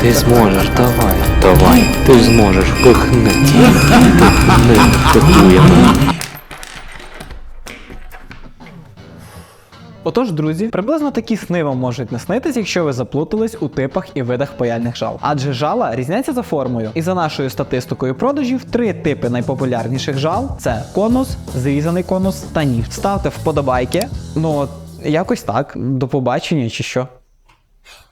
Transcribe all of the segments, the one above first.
Ти зможеш, давай, давай, ти зможеш, пихни. Пихни, пихуємо. Отож, друзі, приблизно такі сни вам можуть не снитись, якщо ви заплутались у типах і видах паяльних жал. Адже жала різняться за формою. І за нашою статистикою продажів, три типи найпопулярніших жал це конус, зрізаний конус та ніфт. Ставте вподобайки. Ну, якось так, до побачення чи що.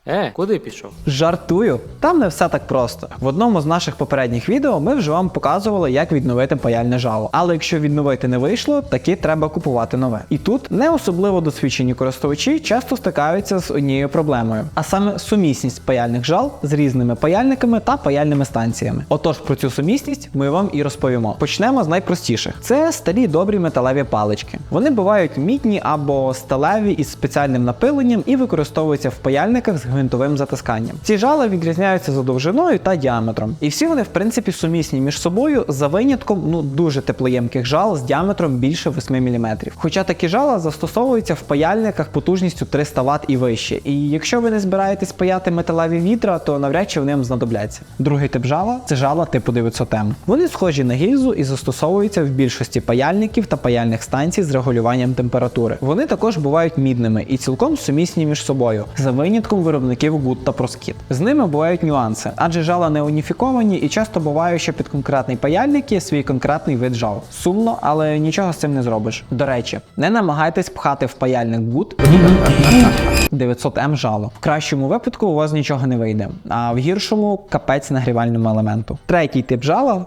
Е, куди пішов? Жартую, там не все так просто. В одному з наших попередніх відео ми вже вам показували, як відновити паяльне жало. Але якщо відновити не вийшло, таки треба купувати нове. І тут не особливо досвідчені користувачі часто стикаються з однією проблемою, а саме сумісність паяльних жал з різними паяльниками та паяльними станціями. Отож, про цю сумісність ми вам і розповімо. Почнемо з найпростіших: це старі добрі металеві палички. Вони бувають мідні або сталеві із спеціальним напиленням і використовуються в паяльниках з гвинтовим затисканням. Ці жала відрізняються за довжиною та діаметром. І всі вони, в принципі, сумісні між собою за винятком ну дуже теплоємких жал з діаметром більше 8 мм. Хоча такі жала застосовуються в паяльниках потужністю 300 Вт і вище. І якщо ви не збираєтесь паяти металеві відра, то навряд чи вони вам знадобляться. Другий тип жала це жала типу 900М. Вони схожі на гільзу і застосовуються в більшості паяльників та паяльних станцій з регулюванням температури. Вони також бувають мідними і цілком сумісні між собою, за винятком виробників Good та Proskit. З ними бувають нюанси, адже жала не уніфіковані і часто буває, що під конкретний паяльник є свій конкретний вид жал. Сумно, але нічого з цим не зробиш. До речі, не намагайтесь пхати в паяльник Good 900М жало. В кращому випадку у вас нічого не вийде, а в гіршому капець нагрівальному елементу. Третій тип жала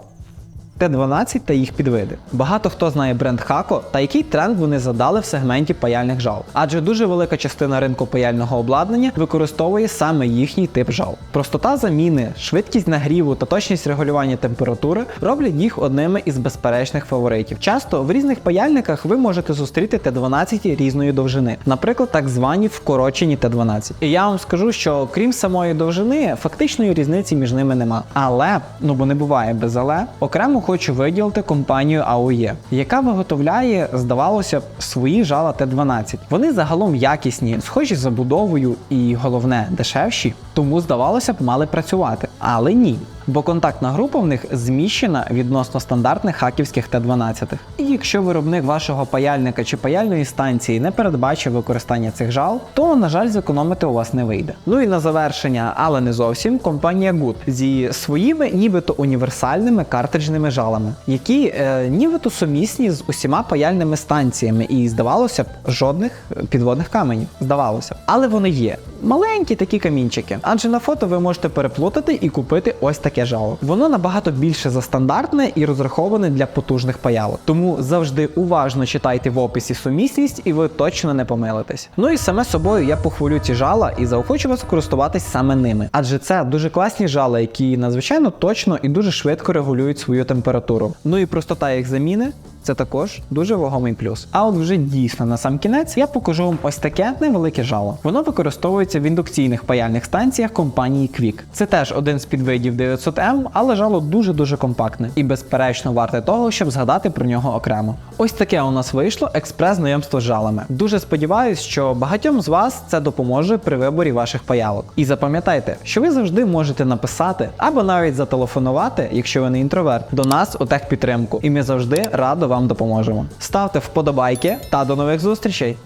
Т12 та їх підвиди. Багато хто знає бренд Хако та який тренд вони задали в сегменті паяльних жал. Адже дуже велика частина ринку паяльного обладнання використовує саме їхній тип жал. Простота заміни, швидкість нагріву та точність регулювання температури роблять їх одними із безперечних фаворитів. Часто в різних паяльниках ви можете зустріти Т12 різної довжини, наприклад, так звані вкорочені Т12. І я вам скажу, що крім самої довжини, фактичної різниці між ними нема. Але, ну бо не буває без але, окремо хочу виділити компанію AOE, яка виготовляє, здавалося б, свої жала Т12. Вони загалом якісні, схожі за будовою і головне дешевші, тому здавалося б, мали працювати. Але ні. Бо контактна група в них зміщена відносно стандартних хаківських Т12. І якщо виробник вашого паяльника чи паяльної станції не передбачив використання цих жал, то, на жаль, зекономити у вас не вийде. Ну і на завершення, але не зовсім, компанія Good зі своїми нібито універсальними картриджними жалами, які е, нібито сумісні з усіма паяльними станціями, і здавалося б, жодних підводних каменів. Здавалося б. Але вони є. Маленькі такі камінчики. Адже на фото ви можете переплутати і купити ось таке жало. Воно набагато більше за стандартне і розраховане для потужних паялок. Тому завжди уважно читайте в описі сумісність, і ви точно не помилитесь. Ну і саме собою я похвалю ці жала і заохочу вас користуватись саме ними. Адже це дуже класні жала, які надзвичайно точно і дуже швидко регулюють свою температуру. Ну і простота їх заміни. Це також дуже вагомий плюс. А от вже дійсно на сам кінець я покажу вам ось таке невелике жало. Воно використовується в індукційних паяльних станціях компанії Quick. Це теж один з підвидів 900M, але жало дуже-дуже компактне і безперечно варте того, щоб згадати про нього окремо. Ось таке у нас вийшло експрес-знайомство з жалами. Дуже сподіваюсь, що багатьом з вас це допоможе при виборі ваших паялок. І запам'ятайте, що ви завжди можете написати або навіть зателефонувати, якщо ви не інтроверт, до нас у техпідтримку, і ми завжди радо вам допоможемо. Ставте вподобайки та до нових зустрічей!